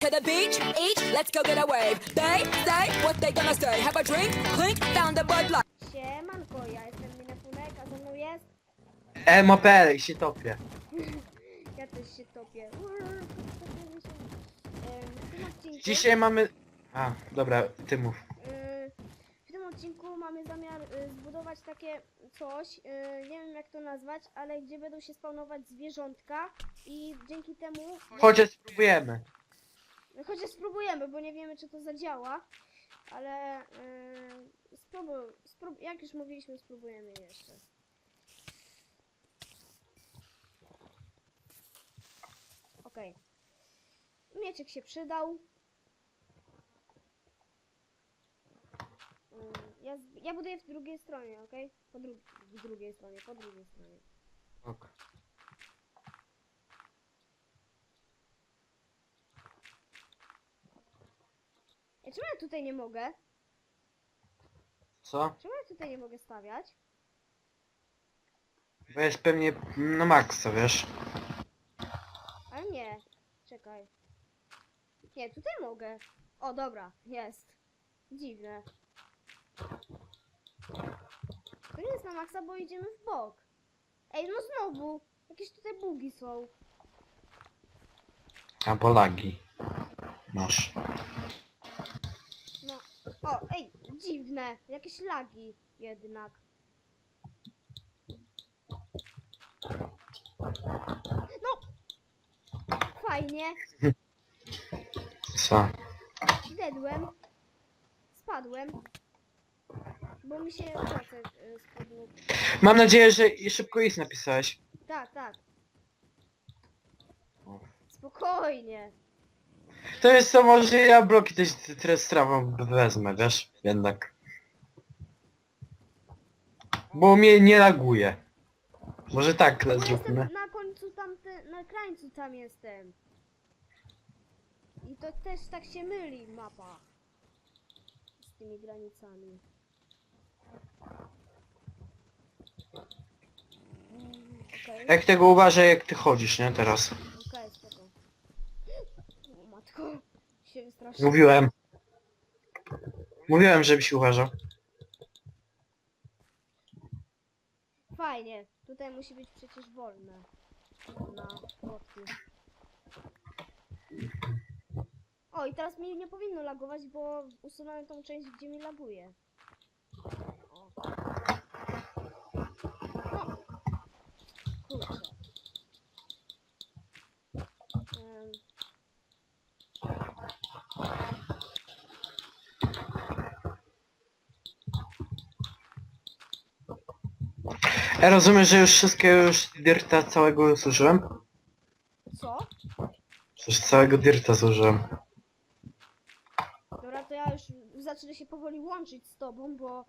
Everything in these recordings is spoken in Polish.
To the beach, each, let's go get a wave. They say what they gonna say. Have a drink, clink, found a Bud Light. Siemanko, ja jestem Minefunek, a ze mną jest... Emopel się topię. Ja też się topię. Em, W tym odcinku... Dzisiaj mamy... A, dobra, ty mów. y, W tym odcinku mamy zamiar y, zbudować takie coś, y, nie wiem jak to nazwać, ale gdzie będą się spawnować zwierzątka i dzięki temu... Chociaż spróbujemy. Chociaż spróbujemy, bo nie wiemy czy to zadziała, ale yy, spróbuj, sprób jak już mówiliśmy, spróbujemy jeszcze. Okej. Mieczek się przydał. Yy, ja, ja buduję w drugiej stronie, okej? Po dru w drugiej stronie, po drugiej stronie. Ok. Ej, czemu ja tutaj nie mogę? Co? Czemu ja tutaj nie mogę stawiać? Bo jest pewnie na maksa, wiesz? Ale nie. Czekaj. Nie, tutaj mogę. O, dobra, jest. Dziwne. To nie jest na maksa, bo idziemy w bok. Ej, no znowu. Jakieś tutaj bugi są. Albo lagi. Masz. O, ej, dziwne. Jakieś lagi jednak. No! Fajnie. Co? Dedłem. Spadłem. Bo mi się procent spadł. Mam nadzieję, że i szybko ist napisałeś. Tak, tak. Spokojnie. To jest to może ja bloki też teraz strawą wezmę, wiesz? Jednak. Bo mnie nie laguje. Może tak Bo zróbmy. jestem na końcu tamty, na krańcu tam jestem. I to też tak się myli mapa. Z tymi granicami. Mm, Okej, Jak tego uważaj jak ty chodzisz, nie? Teraz. okej, spoko. O matko, się wystraszyłem. Mówiłem. Mówiłem, żebyś uważał. Fajnie, tutaj musi być przecież wolne. Na płotki. O i teraz mi nie powinno lagować, bo usunąłem tą część, gdzie mi laguje. O. No. Kurczę. Em, Ja rozumiem, że już wszystkiego już dirta całego zużyłem? co? Już całego dirta zużyłem. Dobra, to ja już zacznę się powoli łączyć z tobą, bo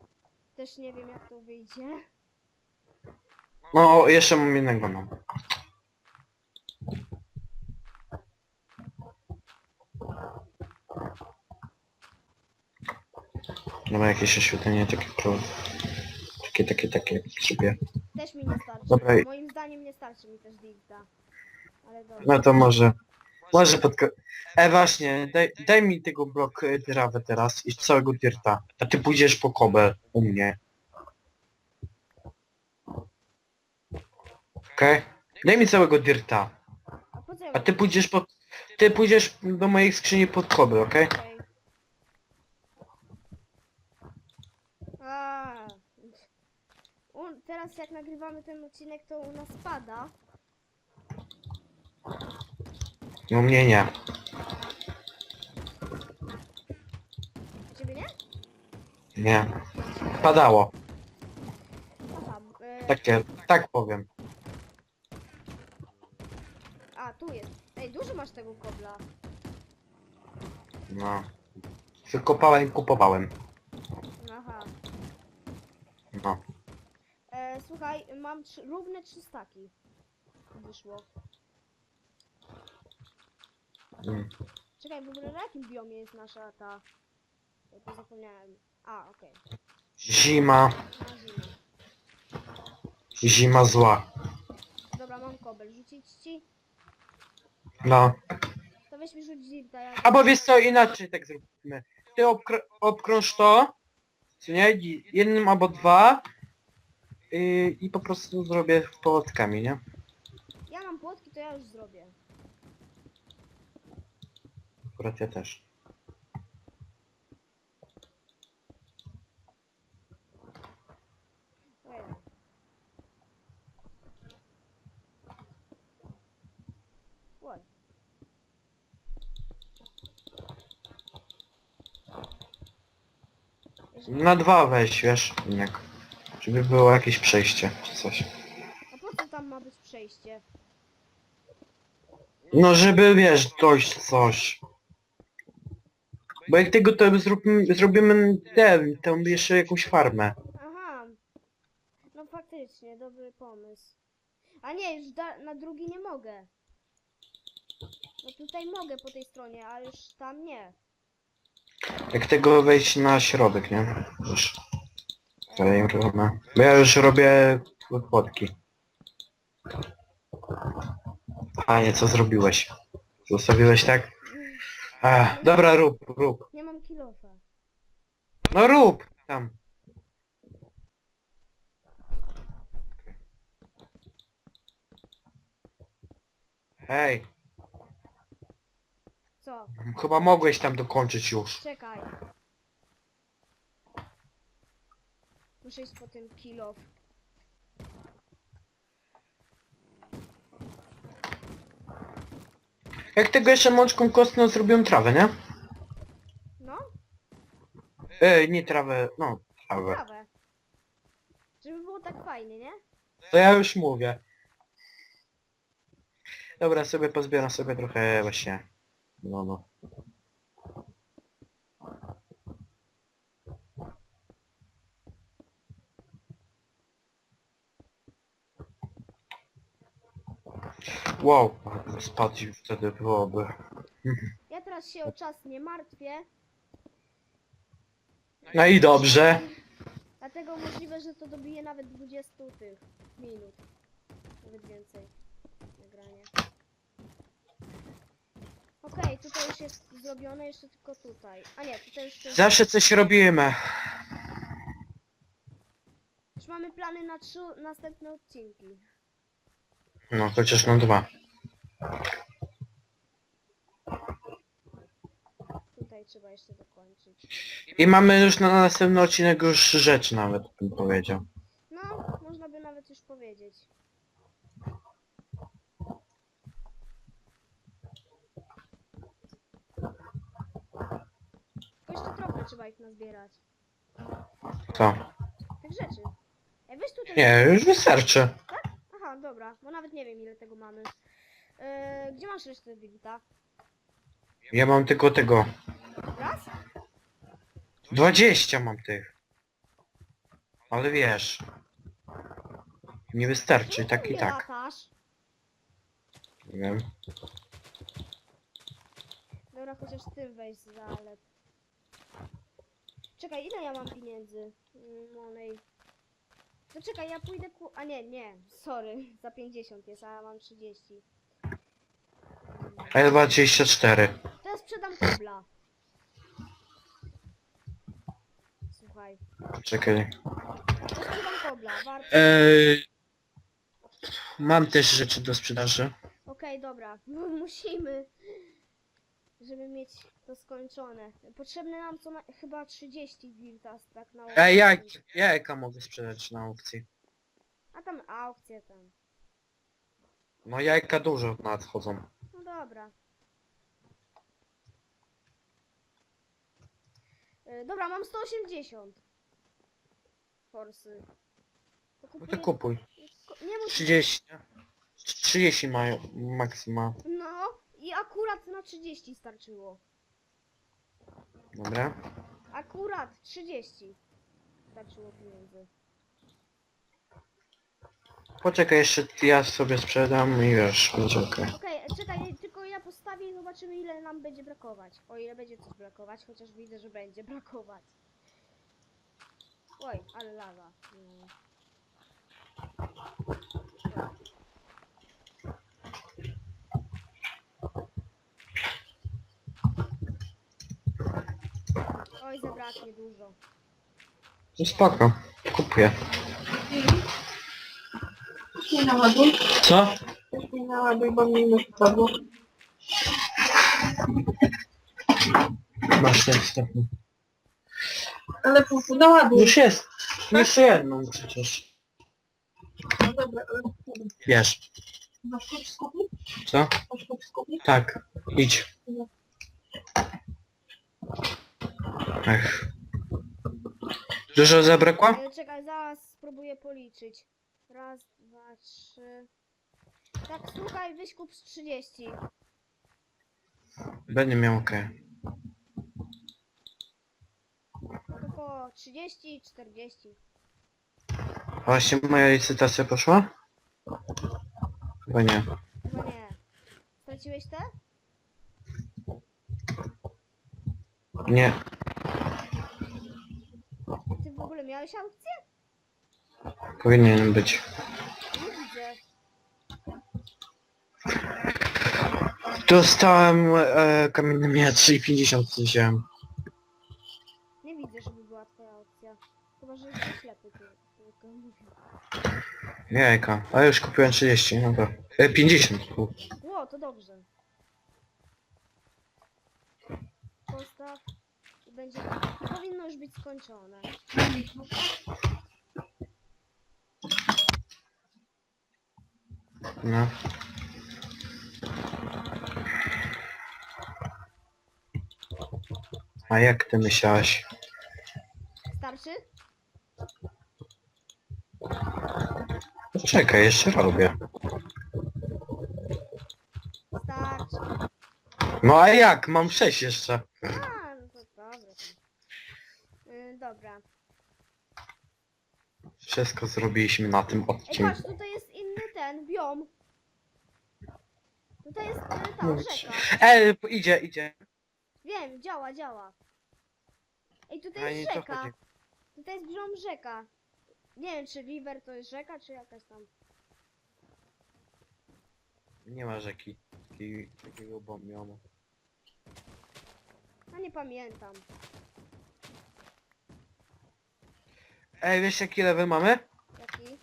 też nie wiem jak to wyjdzie. No, jeszcze mam jednego, no. Dobra, jakieś oświetlenie takie pro... Takie, takie, takie sobie. Też mi nie starczy. Dobra, Moim zdaniem nie starczy mi też Dilta. Ale dobra. No to może... Może pod... E, właśnie, daj, daj mi tego blok e, trawę teraz i całego dirta. A ty pójdziesz po kobel u mnie. Okej? Daj mi całego dirta. A po co ja A ty pójdziesz po... Ty pójdziesz do mojej skrzyni pod kobel, okej? Okej. A. U, teraz jak nagrywamy ten odcinek, to u nas pada. No mnie nie. Ciebie nie? Nie. Padało. Aha. E, Takie, tak powiem. A, tu jest. Ej, dużo masz tego kobla. No. Wykopałem i kupowałem. Aha. No. E, słuchaj, mam trzy, równe trzy staki. Wyszło. Mm. Czekaj, w ogóle na jakim biomie jest nasza ta... Ja to zapomniałem. A, okej. Zima. Na zimę. Zima zła. Dobra, mam kobel. Rzucić ci? No. To weź mi rzuć. Ja... Albo wiesz co, inaczej tak zrobimy. Ty obkr obkrąż to, co nie? Jednym albo dwa. Yy, I po prostu zrobię płotkami, nie? Ja mam płotki, to ja już zrobię. Akurat ja też. Oj. Na dwa weź, wiesz, jak. Żeby było jakieś przejście, czy coś. A po co tam ma być przejście? No żeby, wiesz, dojść coś. Bo jak tego to zróbmy, zrobimy ten, tę jeszcze jakąś farmę. Aha. No faktycznie, dobry pomysł. A nie, już da, na drugi nie mogę. No tutaj mogę po tej stronie, a już tam nie. Jak tego wejść na środek, nie? Już. Bo ja już robię płotki. Panie, co zrobiłeś? Zostawiłeś tak? Ach, dobra, rób, rób. Nie mam kilofa. No rób! Tam. Hej, Co? chyba mogłeś tam dokończyć już. Czekaj. Muszę iść po ten kilof. Jak tego jeszcze mączką kostną zrobiłem trawę, nie? No, E, nie trawę, no, trawę. trawę. Żeby było tak fajnie, nie? To ja już mówię. Dobra, sobie pozbieram sobie trochę właśnie. No no. Wow, spadł i wtedy byłoby. Ja teraz się o czas nie martwię. No i dobrze. Dlatego możliwe, że to dobije nawet 20 tych minut. Nawet więcej. Nagranie. Okej, tutaj już jest zrobione, jeszcze tylko tutaj. A nie, tutaj jeszcze... Zawsze coś robimy. Już mamy plany na trzy następne odcinki. No, chociaż na dwa. Tutaj trzeba jeszcze dokończyć. I mamy już na następny odcinek już rzecz nawet, bym powiedział. No, można by nawet już powiedzieć. Tylko jeszcze trochę trzeba ich nazbierać. Co? Tych rzeczy. Ej, weź tutaj... Nie, już wystarczy. Dobra, bo nawet nie wiem ile tego mamy. Yy, gdzie masz resztę Digita? Ja mam tylko tego. Raz? 20 mam tych. Ale wiesz. Nie wystarczy, tak i Nie tak. latasz. Nie wiem. Dobra, chociaż ty weź zalep. Czekaj, ile ja mam pieniędzy? Mm, Monej. To czekaj, ja pójdę ku... A nie, nie, sorry, za 50 jest, a ja mam 30. A ja 24. To ja sprzedam kobla. Słuchaj, Czekaj. to sprzedam kobla, warto. Eee, mam też rzeczy do sprzedaży. Okej, dobra, musimy, żeby mieć to skończone. Potrzebne nam co na... chyba 30 dirtas, tak na Ej, jak, aukcji. jajka mogę sprzedać na aukcji. A tam aukcje tam. No jajka dużo nadchodzą. No dobra. Y, dobra, mam 180. Forsy. To No kupuję... to kupuj. ko- Nie mów... 30. 30 mają maksyma. No i akurat na 30 starczyło. Dobra. Akurat 30 starczyło pieniędzy. Poczekaj jeszcze ja sobie sprzedam i wiesz, będzie okej. Okej, e, czekaj, tylko ja postawię i zobaczymy ile nam będzie brakować. O ile będzie coś brakować, chociaż widzę, że będzie brakować. Oj, ale lawa. Mm. Oj, zabraknie dużo. No spoko. Kupuję. Nie naładuj, Co? nie naładuj, bo mi już padło. Masz ten wstępny. Ale po prostu naładuj. Już jest. Jeszcze jedną przecież. No dobra, ale Wiesz. masz klucz z kuchni? Co? Masz klucz z kuchni? Tak. Idź. Ech. Dużo zabrakło? E, Czekaj, zaraz spróbuję policzyć. Raz, dwa, trzy. Tak, słuchaj, weź kup z 30. Będę miał okej. Tylko 30 i 40. A właśnie moja licytacja poszła? Chyba nie. Chyba nie. Straciłeś te? Nie. Ty w ogóle miałeś aukcję? Powinien być. Nie widzę. Dostałem e, kamienny miecz i 50 wziąłem. Nie widzę, żeby była twoja aukcja. Chyba, że jesteś ślepy, ty, tylko mówię. Jajka. A już kupiłem 30, no to. E, 50. U. Ło, to dobrze. Postaw i będzie... Powinno już być skończone. No. A jak ty myślałeś? Starszy? Czekaj, jeszcze robię. Starczy. No a jak? Mam 6 jeszcze. A, no to dobra. Yy, dobra. Wszystko zrobiliśmy na tym Ej, odcinku. patrz, tutaj jest inny ten, biom. Tutaj jest yy, ta rzeka. Ej, idzie, idzie. Wiem, działa, działa. Ej, tutaj nie jest to rzeka. chodzi. Tutaj jest biom rzeka. Nie wiem, czy river to jest rzeka, czy jakaś tam. Nie ma rzeki. Takiego bombionu. A nie pamiętam. Ej, wiesz jaki level mamy? Jaki?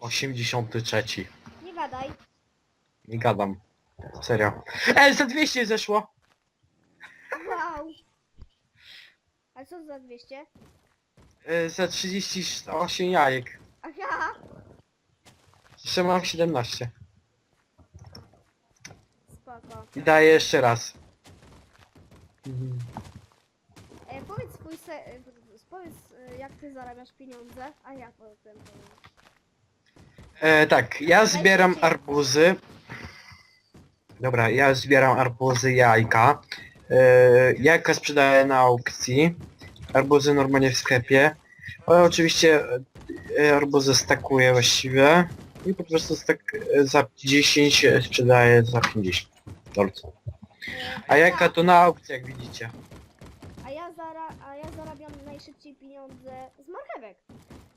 83. Nie gadaj. Nie gadam. Serio. Ej, za 200 zeszło. Wow. A co za 200? E, za 38 jajek. Aha! Jeszcze mam 17. Spoko. I daję jeszcze raz. Mhm. E, powiedz swój se... e, jak ty zarabiasz pieniądze, a ja potem powiem. E, tak, ja zbieram arbuzy. Dobra, ja zbieram arbuzy, jajka. E, jajka sprzedaję na aukcji. Arbuzy normalnie w sklepie. Ale oczywiście e, arbuzy stakuję właściwie. I po prostu stak e, za 10 sprzedaję za 50 dolców. E, A jajka ja- to na aukcji, jak widzicie. A ja, zara, a ja zarabiam najszybciej pieniądze z marchewek.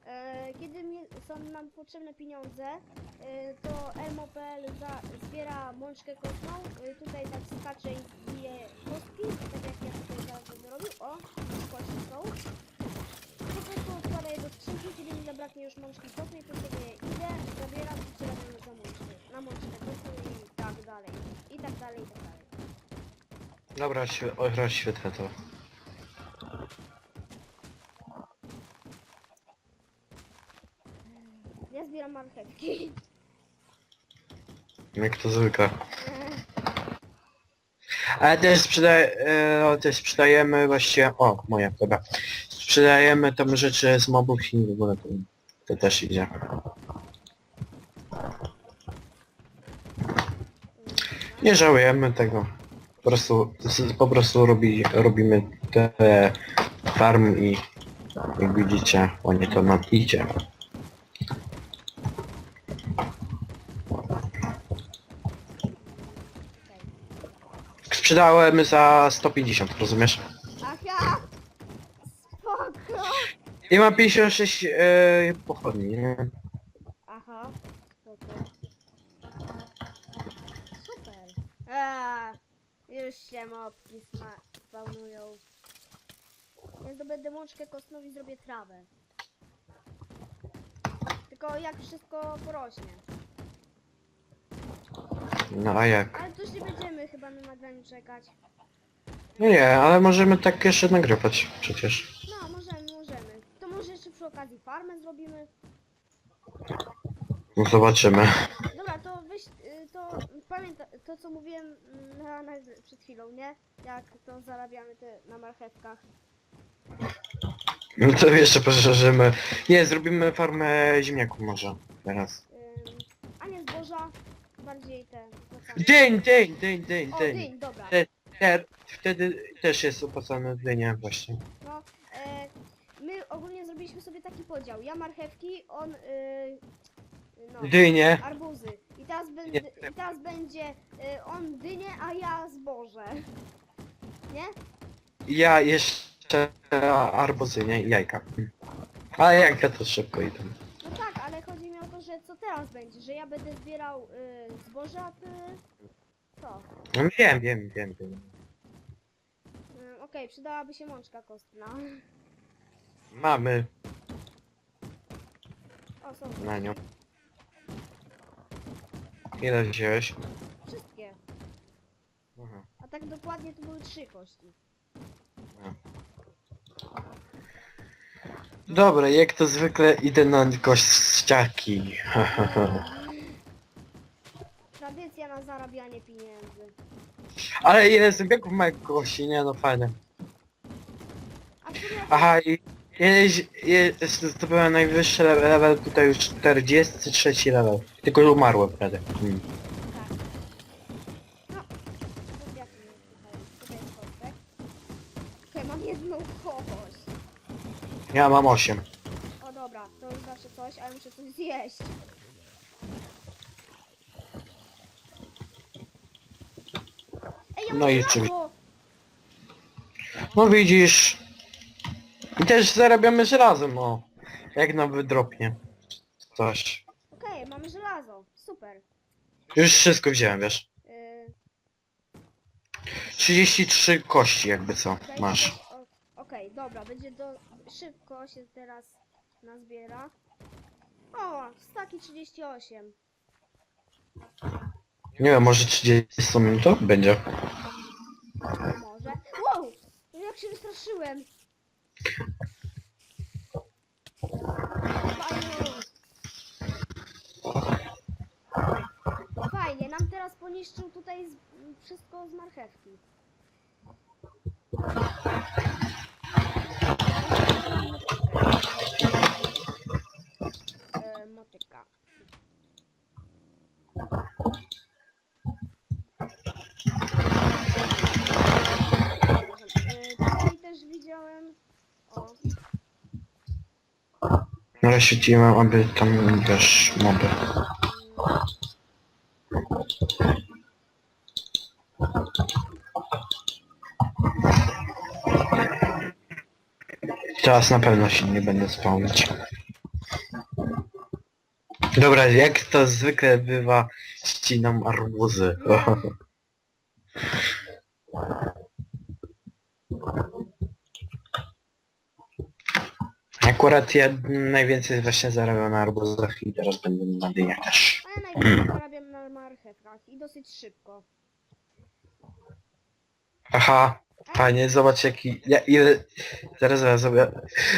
E, kiedy są nam potrzebne pieniądze, e, to Elmo.pl za, zbiera mączkę kostną. E, tutaj tak skacze i bije kostki, tak jak ja tutaj zaraz będę robił. O, kostki są. Po prostu odkładam je do skrzynki, kiedy mi zabraknie już mączki kostnej, to sobie idę, zabieram i przerabiam za mączkę. Na mączkę kostną i tak dalej. I tak dalej, i tak dalej. Dobra, świe- o, rozświetlę to. Zbieram marchewki. Jak to zwykle. Ale też e, też sprzedajemy właściwie, o moje, dobra. Sprzedajemy tam rzeczy z mobów i w ogóle to, to też idzie. Nie żałujemy tego. Po prostu, po prostu robi, robimy te farm i jak widzicie, ładnie to nam idzie. Sprzedałem za 150, rozumiesz? Aha! Spoko! I mam 56 e, pochodni, nie? Aha, spoko. Super. Już się mopki spawnują. Ja zdobędę mączkę kostną i zrobię trawę. Tylko jak wszystko porośnie. No a jak? Ale to już nie będziemy chyba na nagraniu czekać. No nie, ale możemy tak jeszcze nagrywać przecież. No, możemy, możemy. To może jeszcze przy okazji farmę zrobimy. No zobaczymy. Dobra, to weź, y, to pamięta, to co mówiłem mm, na, na, przed chwilą, nie? Jak to zarabiamy te na marchewkach. No to jeszcze poszerzymy. Nie, zrobimy farmę ziemniaków może teraz. Ym, a nie zboża, bardziej te... opłacane. Dzień, dzień, dzień, dzień, O, dzień. dyń, dobra. Te- Te, wtedy też jest opłacane dynia właśnie. No, e, my ogólnie zrobiliśmy sobie taki podział. Ja marchewki, on... Y, no, Dynie. arbuzy. I teraz, będę, Nie. i teraz będzie y, on dynie, a ja zboże. Nie? Ja jeszcze arbuzy, nie? Jajka. A jajka to szybko idą. No tak, ale chodzi mi o to, że co teraz będzie? Że ja będę zbierał y, zboże, a ty... Co? No wiem, wiem, wiem, wiem. Y, Okej, przydałaby się mączka kostna. Mamy O, są na nią. Ile wziąłeś? wszystkie. Aha. A tak dokładnie to były trzy kości. Dobra, jak to zwykle idę na kościaki. Tradycja na zarabianie pieniędzy. Ale ile zębiaków ma kości, nie no fajne. A Aha i kiedyś jest, zdobyłem najwyższy level, level tutaj już 43 level. Tylko umarłem wtedy. Hmm. tak. No, to jak mnie tutaj, tutaj jest kostek. Okej, mam jedną kość. Ja mam 8. O dobra, to już zawsze coś, ale muszę coś zjeść. Ej, ja No mam i żelazo! czy- No widzisz. I też zarabiamy żelazem, o. Jak nam wydropnie. Coś. Okej, mamy żelazo. Super. Już wszystko wziąłem, wiesz. Yy, 33 kości jakby co masz. To- dobra, będzie do... Szybko się teraz nazbiera. O, staki 38. Nie wiem, może 30 minut to będzie. Może. Wow! Jak się wystraszyłem. Fajnie. Fajnie, nam teraz poniszczył tutaj z, wszystko z marchewki. E, motyka. Tutaj też widziałem. O, Ale świeciłem, aby tam też moby. Teraz na pewno się nie będę spełniać. Dobra, jak to zwykle bywa, ścinam arbuzy. Akurat ja najwięcej właśnie zarabiam na arbuzach i teraz będę na dyniach też. a ja najwięcej zarabiam na marchewkach i dosyć szybko. Aha, fajnie, zobacz jaki... Ja, ile... Zaraz, zaraz sobie...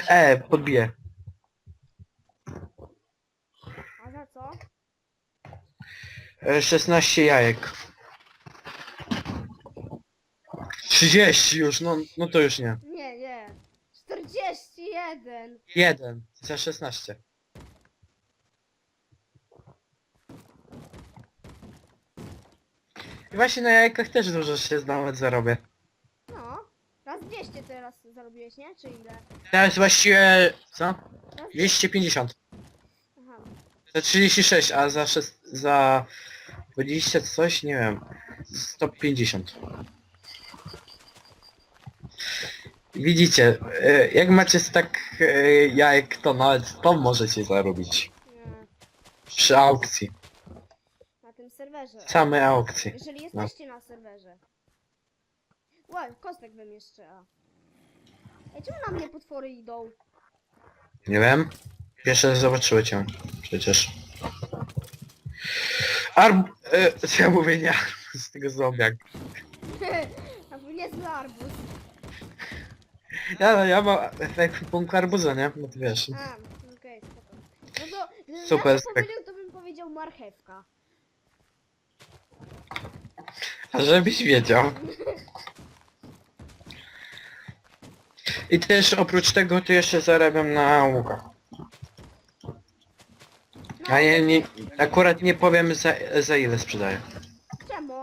E, podbiję. A za co? E, 16 jajek. 30 już, no, no to już nie. Nie, nie. 41! Jeden za 16. I właśnie na jajkach też dużo się nawet zarobię. No. Raz 200 teraz zarobiłeś, nie? Czy ile? Teraz właściwie... co? Raz 250. Aha. Za 36, a za, szes- za 20 coś, nie wiem. 150. Widzicie, e, jak macie tak e, jajek, to nawet to możecie zarobić. Przy aukcji. Na tym serwerze. Same aukcje. Jeżeli No. jesteście na serwerze. Ła, kostek bym jeszcze, a. Ej, czemu na mnie potwory idą? Nie wiem. Pierwszy raz zobaczyły cię. Przecież. Arb... E, co ja mówię, nie z tego zombiak. A to nie jest arbuz. Ja, ja mam efekt punkt arbuza, nie? No to wiesz. A, okej, spoko. No to, gdybym Super, ja to tak. powiedział, to bym powiedział marchewka. A żebyś wiedział. I też oprócz tego to jeszcze zarabiam na łukach. A nie, nie, akurat nie powiem za, za ile sprzedaję. Czemu?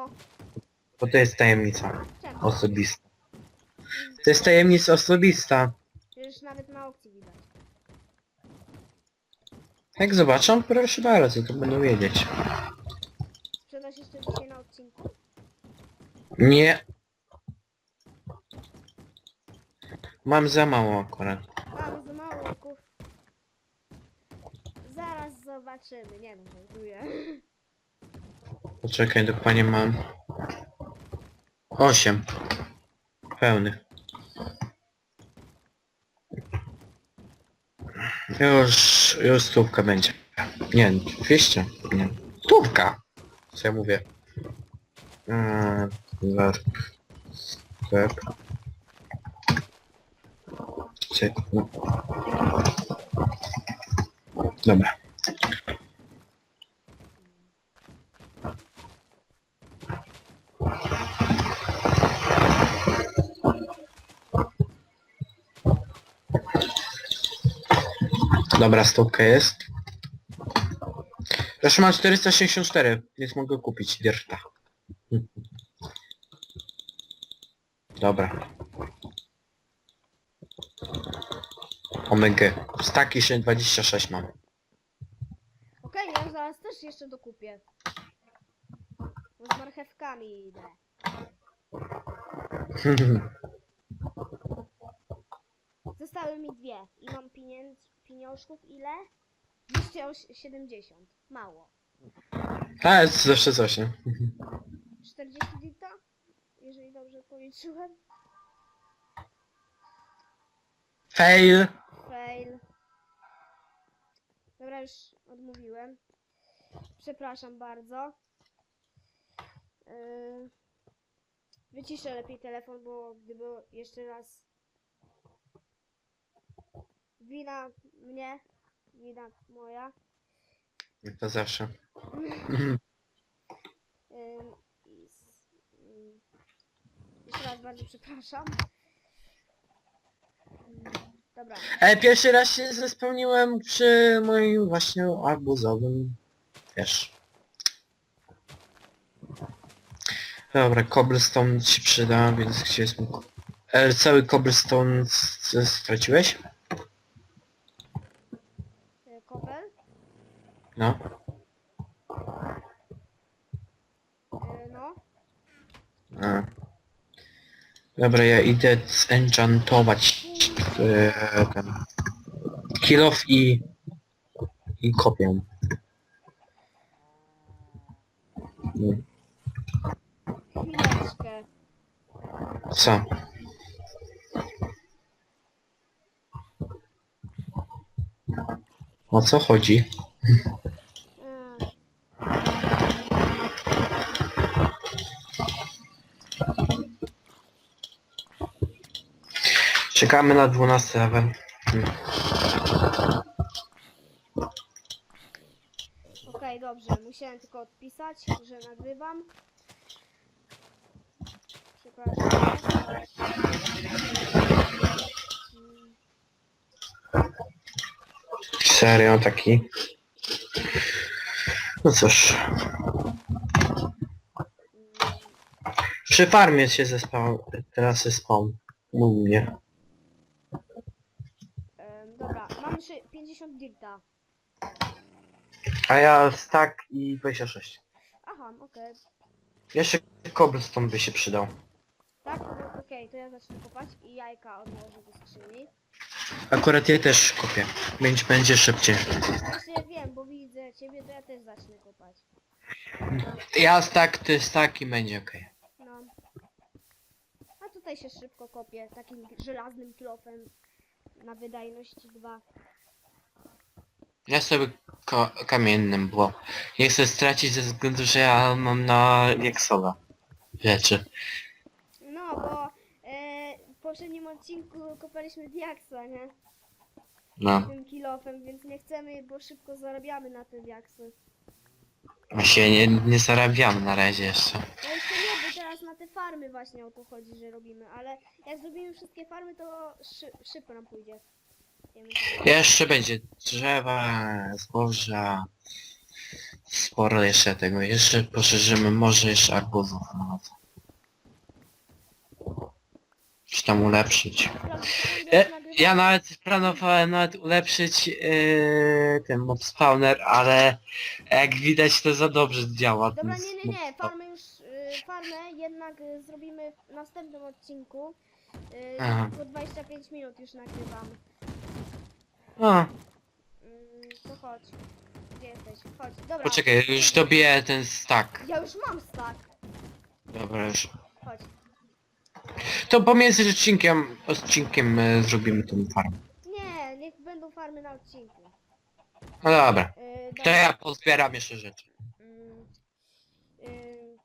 Bo to jest tajemnica Czemu? osobista. To jest tajemnica osobista. Przecież nawet na aukcji widać. Jak zobaczą, proszę bardzo, to będą wiedzieć. Sprzedasz jeszcze dzisiaj na odcinku? Nie. Mam za mało akurat. Mam za mało łuków. Zaraz zobaczymy. Nie no, żartuję. Poczekaj, dokładnie mam. Osiem. Pełnych. Już, już stówka będzie. Nie, 200. Nie. Stówka! Co ja mówię? Eee, Lark. Sklep. No. Dobra. Dobra, stówka jest. Zresztą mam 464, więc mogę kupić Dirta. Dobra. Omega. Staki jeszcze 26 mam. Okej, ja zaraz też jeszcze dokupię. Bo z marchewkami idę. Zostały mi dwie i mam pieniędz, pieniążków ile? 270. Mało. A, jest zawsze coś, nie? 40 dita? Jeżeli dobrze policzyłem. Fail! Fail. Dobra, już odmówiłem. Przepraszam bardzo. Yy, wyciszę lepiej telefon, bo gdyby jeszcze raz... Wina mnie, wina moja. To zawsze. Ym, i s- ym, Jeszcze raz bardzo przepraszam. Ym, Dobra. E, pierwszy raz się zespełniłem przy moim właśnie arbuzowym. Wiesz. Dobra, cobblestone ci przyda, więc gdzie jest mój... ko- E, cały cobblestone s- s- straciłeś? y, Kopel. No. y, No. A. Dobra, ja idę zenchantować e, ten kill off i i kopię. Mm, Chwileczkę. Co? O co chodzi? Czekamy na 12 level. Hmm. Okej, dobrze. Musiałem tylko odpisać, że nagrywam. Serio taki. No cóż. Przy farmie się zespał, teraz jest spawn. Głównie. em, Dobra, mam jeszcze 50 dirta. A ja stack i 26. Aha, okej. Jeszcze cobblestone by się przydał. Tak? No, Okej, to ja zacznę kopać i jajka odłożę do skrzyni. Akurat ja też kopię. Będzie, będzie szybciej. Właśnie wiem, bo widzę ciebie, to ja też zacznę kopać. Ja stack, ty stack i będzie okej. No. A tutaj się szybko kopie, takim żelaznym klopem na wydajność 2. Ja sobie ko kamiennym, bo nie chcę stracić ze względu, że ja mam na Jeksowa rzeczy. No, bo e, w poprzednim odcinku kopaliśmy diaksa, nie? No. Tym kilofem, więc nie chcemy, bo szybko zarabiamy na te diaksy. Właśnie nie, nie zarabiam na razie jeszcze. No jeszcze nie, bo teraz na te farmy właśnie o to chodzi, że robimy, ale jak zrobimy wszystkie farmy, to szy szybko nam pójdzie. Wiemy, że- Jeszcze będzie drzewa, zboża. Sporo jeszcze tego. Jeszcze poszerzymy może jeszcze arbuzów nawet. Czy tam ulepszyć. Ja, ja nawet planowałem nawet ulepszyć yy, ten mob spawner, ale jak widać to za dobrze działa. Dobra, nie, nie, mob nie, farmy już, y, farmę jednak y, zrobimy w następnym odcinku. Y, Aha. po 25 minut już nagrywamy. A, Mm, to chodź. Gdzie jesteś? Chodź, dobra. poczekaj, już dobiję ten stack. Ja już mam stack. Dobra, już. Chodź. To pomiędzy odcinkiem, odcinkiem e, zrobimy tą farmę. Nie, niech będą farmy na odcinku. No dobra. Y, To ja pozbieram jeszcze rzeczy. Mm, y,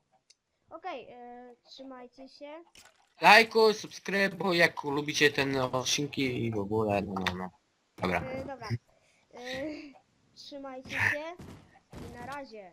Okej, y, trzymajcie się. Lajkuj, subskrybuj, jak lubicie ten odcinki i w ogóle, no no no. Dobra. Dobra. Trzymajcie się i na razie.